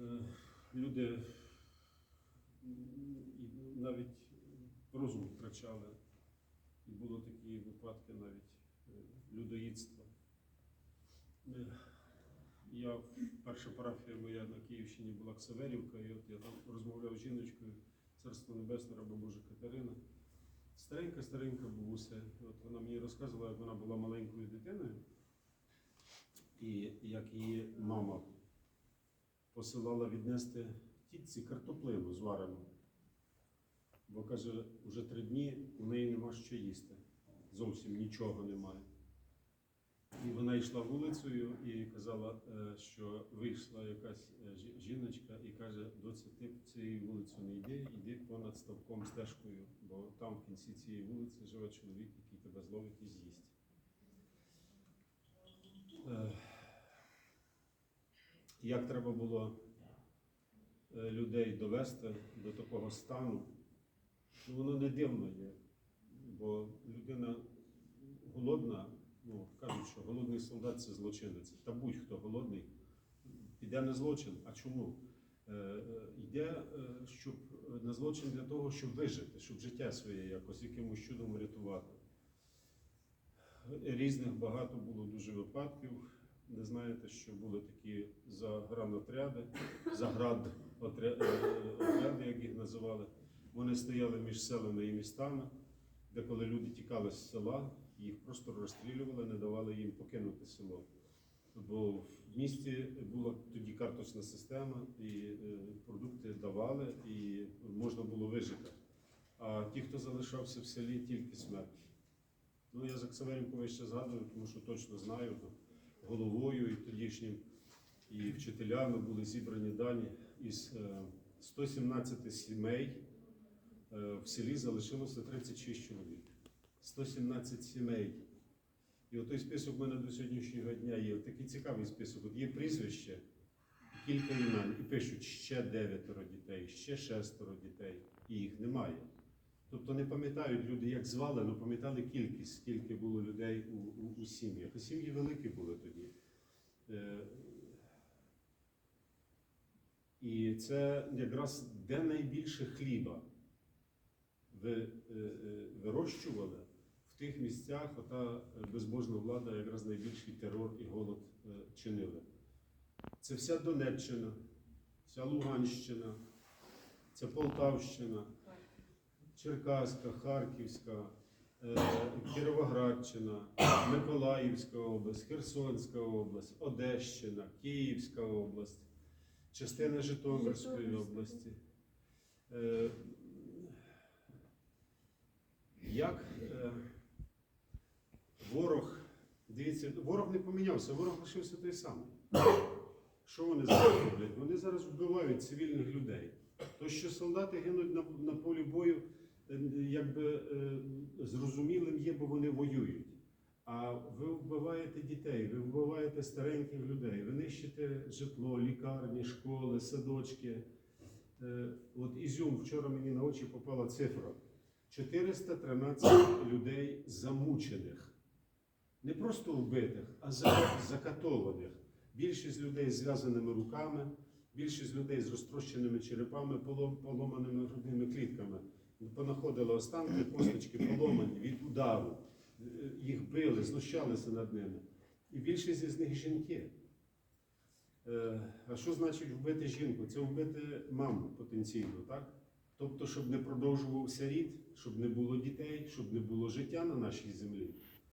Е, Люди навіть розум втрачали. І було такі випадки навіть е, людоїдства. Е, Я перша парафія моя на Київщині була Ксаверівка, і от я там розмовляв з жіночкою, царство небесне, раба Божа Катерина. Старенька, старенька бабуся. От вона мені розказувала, як вона була маленькою дитиною, і як її мама посилала віднести тітці картоплину зварену. Бо каже, вже три дні у неї нема що їсти. Зовсім нічого немає. І вона йшла вулицею і казала, е, що вийшла якась е, жіночка і каже, доці, ти цією вулицею не йди, йди понад ставком стежкою, бо там в кінці цієї вулиці живе чоловік, який тебе зловить і з'їсть. Е, Як треба було е, людей довести до такого стану, ну, воно не дивно є, бо людина голодна, ну, кажуть, що голодний солдат це злочинець. Та будь-хто голодний піде на злочин. А чому? Е, е, Йде щоб на злочин для того, щоб вижити, щоб життя своє якось якимось чудом врятувати. Різних багато було дуже випадків. Не знаєте, що були такі загранотряди, заград отря- е, як їх називали. Вони стояли між селами і містами, де коли люди тікали з села, їх просто розстрілювали, не давали їм покинути село. Бо в місті була тоді карточна система, і е, продукти давали, і можна було вижити. А ті, хто залишався в селі, тільки смерть. Ну, я за Ксаверенкова ще згадую, тому що точно знаю, головою і тодішнім, і вчителями були зібрані дані із е, 117 сімей е, в селі залишилося 36 чоловік. 117 сімей. І отой список в мене до сьогоднішнього дня є. Такий цікавий список. От є прізвище, кілька імен, і пишуть ще дев'ятеро дітей, ще шестеро дітей, і їх немає. Тобто не пам'ятають люди, як звали, але пам'ятали кількість, скільки було людей у, у, у сім'ях. Сім'ї великі були тоді. Е, І це якраз де найбільше хліба ви, е, е, вирощували, в тих місцях ота безбожна влада якраз найбільший терор і голод е, чинили. Це вся Донеччина, вся Луганщина, це Полтавщина, Черкаська, Харківська, е, Кіровоградщина, Миколаївська область, Херсонська область, Одещина, Київська область, частина Житомирської області. Е, Як е, ворог, дивіться, ворог не помінявся, ворог лишився той самий. Що вони зараз роблять? Вони зараз вбивають цивільних людей. То, що солдати гинуть на, на полі бою, якби е, зрозумілим є, бо вони воюють. А ви вбиваєте дітей, ви вбиваєте стареньких людей, ви нищите житло, лікарні, школи, садочки. Е, От Ізюм вчора мені на очі попала цифра. 413 людей замучених. Не просто вбитих, а закатованих. Більшість людей з зв'язаними руками, більшість людей з розтрощеними черепами, полом- поломаними грудними клітками. Понаходили останки, косточки поломані від удару. Е, Їх били, знущалися над ними. І більшість із них жінки. Е, А що значить вбити жінку? Це вбити маму потенційно, так? Тобто, щоб не продовжувався рід, щоб не було дітей, щоб не було життя на нашій землі.